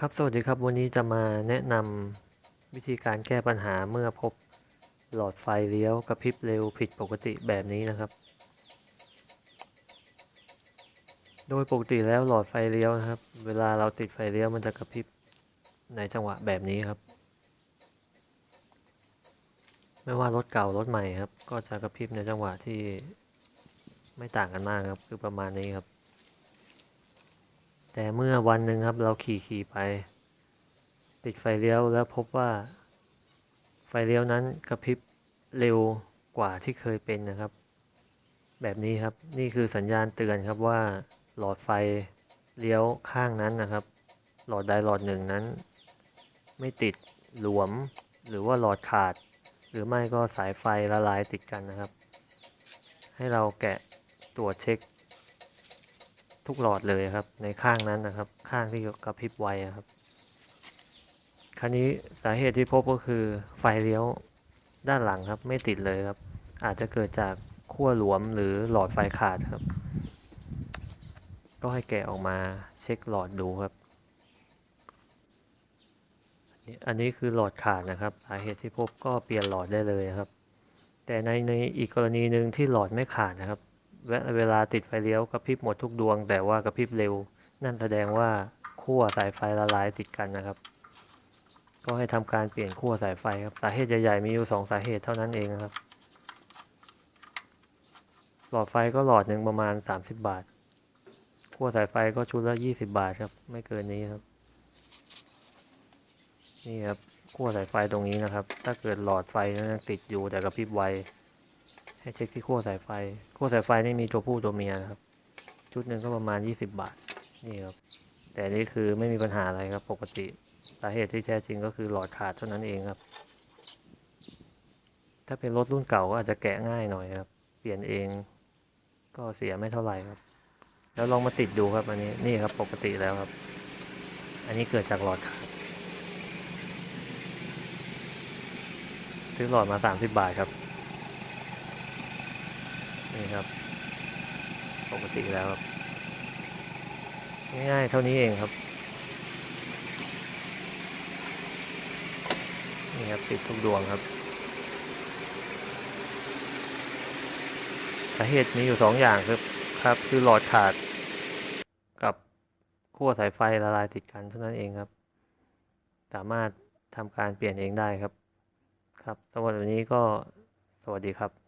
ครับ สวัสดีครับวันนี้จะมาแนะนำวิธีการแก้ปัญหาเมื่อพบหลอดไฟเลี้ยวกระพริบเร็วผิดปกติแบบนี้นะครับ โดยปกติแล้วหลอดไฟเลี้ยวนะครับ เวลาเราติดไฟเลี้ยวมันจะกระพริบในจังหวะแบบนี้ครับ ไม่ว่ารถเก่ารถใหม่ครับ ก็จะกระพริบในจังหวะที่ไม่ต่างกันมากครับ คือประมาณนี้ครับ แต่เมื่อวันหนึ่งครับเราขี่ขี่ไป ติดไฟเลี้ยวแล้วพบว่า ไฟเลี้ยวนั้นกระพริบเร็วกว่าที่เคยเป็นนะครับ แบบนี้ครับนี่คือสัญญาณเตือนครับว่าหลอดไฟเลี้ยวข้างนั้นนะครับ หลอดใดหลอดหนึ่งนั้น ไม่ติดหลวม หรือว่าหลอดขาด หรือไม่ก็สายไฟละลายติดกันนะครับ ให้เราแกะตรวจเช็ค ทุกหลอดเลยครับ ในข้างนั้นนะครับ ข้างที่กระพริบไวครับ คราวนี้สาเหตุที่พบก็คือไฟเลี้ยวด้านหลังครับ ไม่ติดเลยครับ อาจจะเกิดจากขั้วหลวมหรือหลอดไฟขาดครับ ก็ให้แกะออกมาเช็คหลอดดูครับ อันนี้คือหลอดขาดนะครับ สาเหตุที่พบก็เปลี่ยนหลอดได้เลยครับ แต่ในในอีกกรณีหนึ่งที่หลอดไม่ขาดนะครับ เวเวลาติดไฟเลี้ยวกระพริบหมดทุกดวง แต่ว่ากระพริบเร็ว นั่นแสดงว่าขั้วสายไฟละลายติดกันนะครับ ก็ให้ทำการเปลี่ยนขั้วสายไฟครับสาเหตุใหญ่ๆมีอยู่สองสาเหตุเท่านั้นเองนะครับ หลอดไฟก็หลอดหนึ่งประมาณ 30 บาทขั้วสายไฟก็ชุดละ 20 บาทครับ ไม่เกินนี้ครับ นี่ครับขั้วสายไฟตรงนี้นะครับ ถ้าเกิดหลอดไฟนั้นติดอยู่แต่กระพริบไว ให้เช็คที่ขั้วสายไฟขั้วสายไฟนี่มีตัวผู้ตัวเมียนะครับ ชุดหนึ่งก็ประมาณ 20 บาท นี่ครับ แต่นี่คือไม่มีปัญหาอะไรครับ ปกติ สาเหตุที่แท้จริงก็คือหลอดขาดเท่านั้นเองครับ ถ้าเป็นรถรุ่นเก่าก็อาจจะแกะง่ายหน่อยครับ เปลี่ยนเองก็เสียไม่เท่าไหร่ครับ แล้วลองมาติดดูครับอันนี้ นี่ครับ ปกติแล้วครับ อันนี้เกิดจากหลอดขาดซื้อหลอดมา 30 บาทครับ นี่ครับ ปกติแล้วครับ ง่ายๆเท่านี้เองครับ นี่ครับติดทุกดวงครับ สาเหตุมีอยู่สองอย่างครับครับ คือหลอดขาด กับขั้วสายไฟละลายติดกันเท่านั้นเองครับ สามารถทำการเปลี่ยนเองได้ครับ ครับสำหรับวันนี้ก็สวัสดีครับ